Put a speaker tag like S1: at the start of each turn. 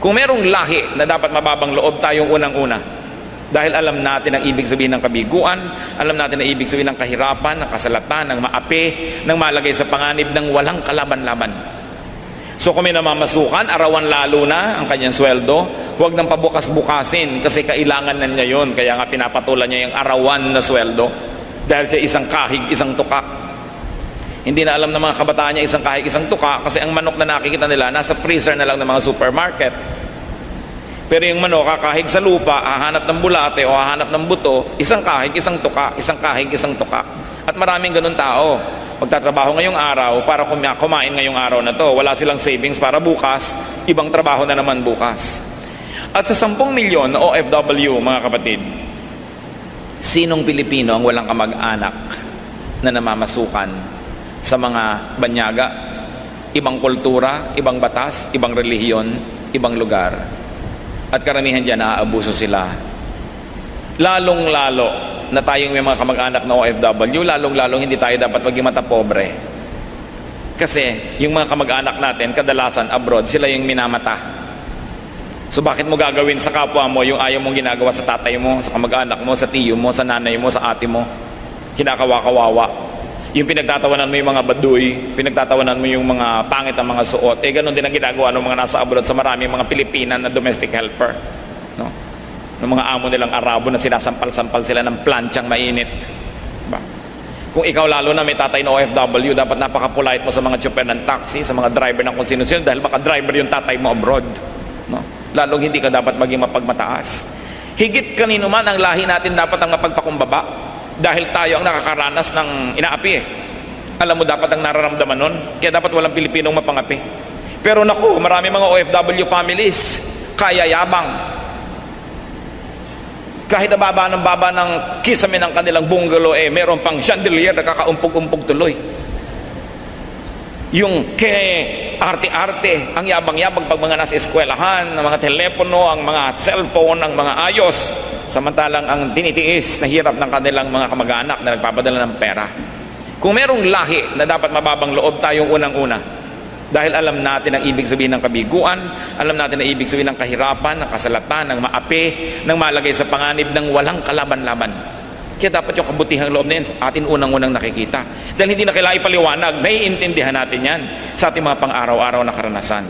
S1: Kung merong lahi na dapat mababang loob tayong unang-una, dahil alam natin ang ibig sabihin ng kabiguan, alam natin ang ibig sabihin ng kahirapan, ng kasalatan, ng maapi, ng malagay sa panganib ng walang kalaban-laban. So kung may namamasukan, arawan lalo na ang kanyang sweldo, huwag nang pabukas-bukasin kasi kailangan na niya yon. Kaya nga pinapatulan niya yung arawan na sweldo dahil siya isang kahig, isang tuka. Hindi na alam ng mga kabataan niya isang kahig, isang tuka kasi ang manok na nakikita nila nasa freezer na lang ng mga supermarket. Pero yung manok kakahig sa lupa, hahanap ng bulate o hahanap ng buto, isang kahig, isang tuka, isang kahig, isang tuka. At maraming ganun tao. Magtatrabaho ngayong araw para kuma- kumain ngayong araw na to. Wala silang savings para bukas, ibang trabaho na naman bukas. At sa 10 milyon na OFW, mga kapatid, sinong Pilipino ang walang kamag-anak na namamasukan sa mga banyaga, ibang kultura, ibang batas, ibang relihiyon, ibang lugar. At karamihan dyan, naaabuso sila. Lalong-lalo na tayong may mga kamag-anak na OFW, lalong-lalong hindi tayo dapat maging mata pobre. Kasi yung mga kamag-anak natin, kadalasan abroad, sila yung minamata. So bakit mo gagawin sa kapwa mo yung ayaw mong ginagawa sa tatay mo, sa kamag-anak mo, sa tiyo mo, sa nanay mo, sa ate mo? Kinakawa-kawawa. Yung pinagtatawanan mo yung mga baduy, pinagtatawanan mo yung mga pangit ang mga suot, eh ganun din ang ginagawa ng mga nasa abroad sa maraming mga Pilipinan na domestic helper. No? Ng mga amo nilang Arabo na sinasampal-sampal sila ng planchang mainit. Diba? Kung ikaw lalo na may tatay na OFW, dapat napaka-polite mo sa mga chopper ng taxi, sa mga driver ng kung sino-sino, dahil baka driver yung tatay mo abroad. No? Lalong hindi ka dapat maging mapagmataas. Higit kanino man ang lahi natin dapat ang mapagpakumbaba dahil tayo ang nakakaranas ng inaapi eh. Alam mo dapat ang nararamdaman nun, kaya dapat walang Pilipinong mapangapi. Pero naku, marami mga OFW families, kaya yabang. Kahit ang baba ng baba ng kisame ng kanilang bungalow, eh, meron pang chandelier na kakaumpog-umpog tuloy. Yung ke arte-arte, ang yabang-yabang pag mga nasa eskwelahan, ang mga telepono, ang mga cellphone, ang mga ayos, samantalang ang tinitiis na hirap ng kanilang mga kamag-anak na nagpapadala ng pera. Kung merong lahi na dapat mababang loob tayong unang-una, dahil alam natin ang ibig sabihin ng kabiguan, alam natin ang ibig sabihin ng kahirapan, ng kasalatan, ng maapi, ng malagay sa panganib ng walang kalaban-laban. Kaya dapat yung kabutihang loob na yan sa atin unang-unang nakikita. Dahil hindi na kailangan ipaliwanag, naiintindihan natin yan sa ating mga pang-araw-araw na karanasan.